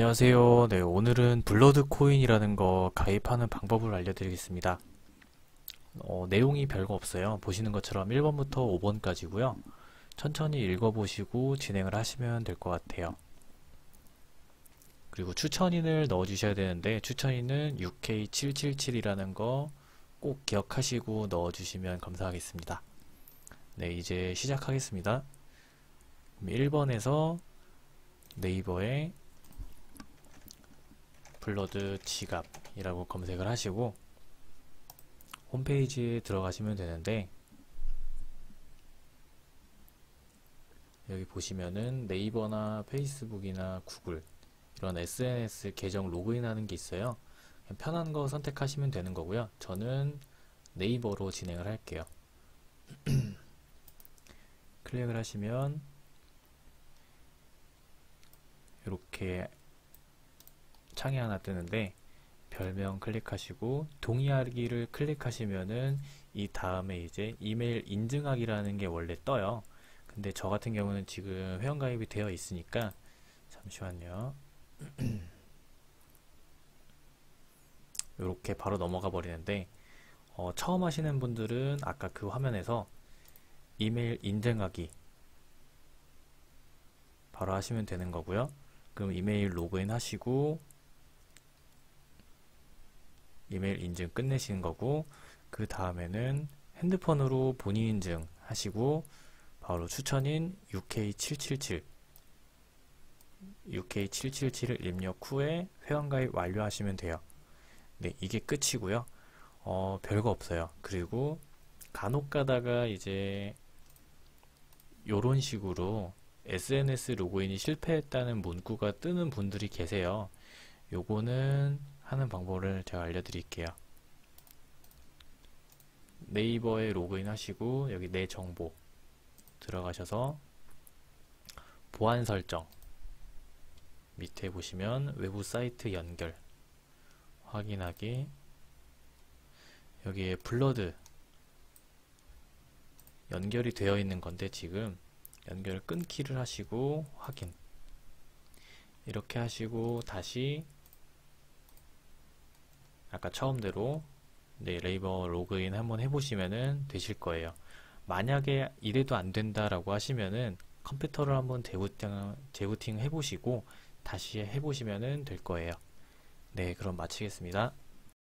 안녕하세요. 네, 오늘은 블러드 코인이라는 거 가입하는 방법을 알려드리겠습니다. 어, 내용이 별거 없어요. 보시는 것처럼 1번부터 5번까지고요. 천천히 읽어보시고 진행을 하시면 될 것 같아요. 그리고 추천인을 넣어주셔야 되는데 추천인은 UK777이라는 거 꼭 기억하시고 넣어주시면 감사하겠습니다. 네, 이제 시작하겠습니다. 1번에서 네이버에 블러드 지갑이라고 검색을 하시고 홈페이지에 들어가시면 되는데 여기 보시면은 네이버나 페이스북이나 구글 이런 SNS 계정 로그인하는 게 있어요. 편한 거 선택하시면 되는 거고요. 저는 네이버로 진행을 할게요. 클릭을 하시면 이렇게 창이 하나 뜨는데 별명 클릭하시고 동의하기를 클릭하시면은 이 다음에 이제 이메일 인증하기라는 게 원래 떠요. 근데 저 같은 경우는 지금 회원가입이 되어 있으니까 잠시만요. 이렇게 바로 넘어가 버리는데 어, 처음 하시는 분들은 아까 그 화면에서 이메일 인증하기 바로 하시면 되는 거고요. 그럼 이메일 로그인 하시고 이메일 인증 끝내시는 거고 그 다음에는 핸드폰으로 본인 인증 하시고 바로 추천인 UK777 UK777을 입력 후에 회원가입 완료하시면 돼요. 네, 이게 끝이고요. 어, 별거 없어요. 그리고 간혹 가다가 이제 요런 식으로 SNS 로그인이 실패했다는 문구가 뜨는 분들이 계세요. 요거는 하는 방법을 제가 알려드릴게요. 네이버에 로그인 하시고 여기 내 정보 들어가셔서 보안 설정 밑에 보시면 외부 사이트 연결 확인하기 여기에 블러드 연결이 되어 있는 건데 지금 연결 끊기를 하시고 확인 이렇게 하시고 다시 아까 처음대로 네, 네이버 로그인 한번 해보시면은 되실 거예요. 만약에 이래도 안 된다라고 하시면은 컴퓨터를 한번 재부팅, 재부팅 해보시고 다시 해보시면은 될 거예요. 네, 그럼 마치겠습니다.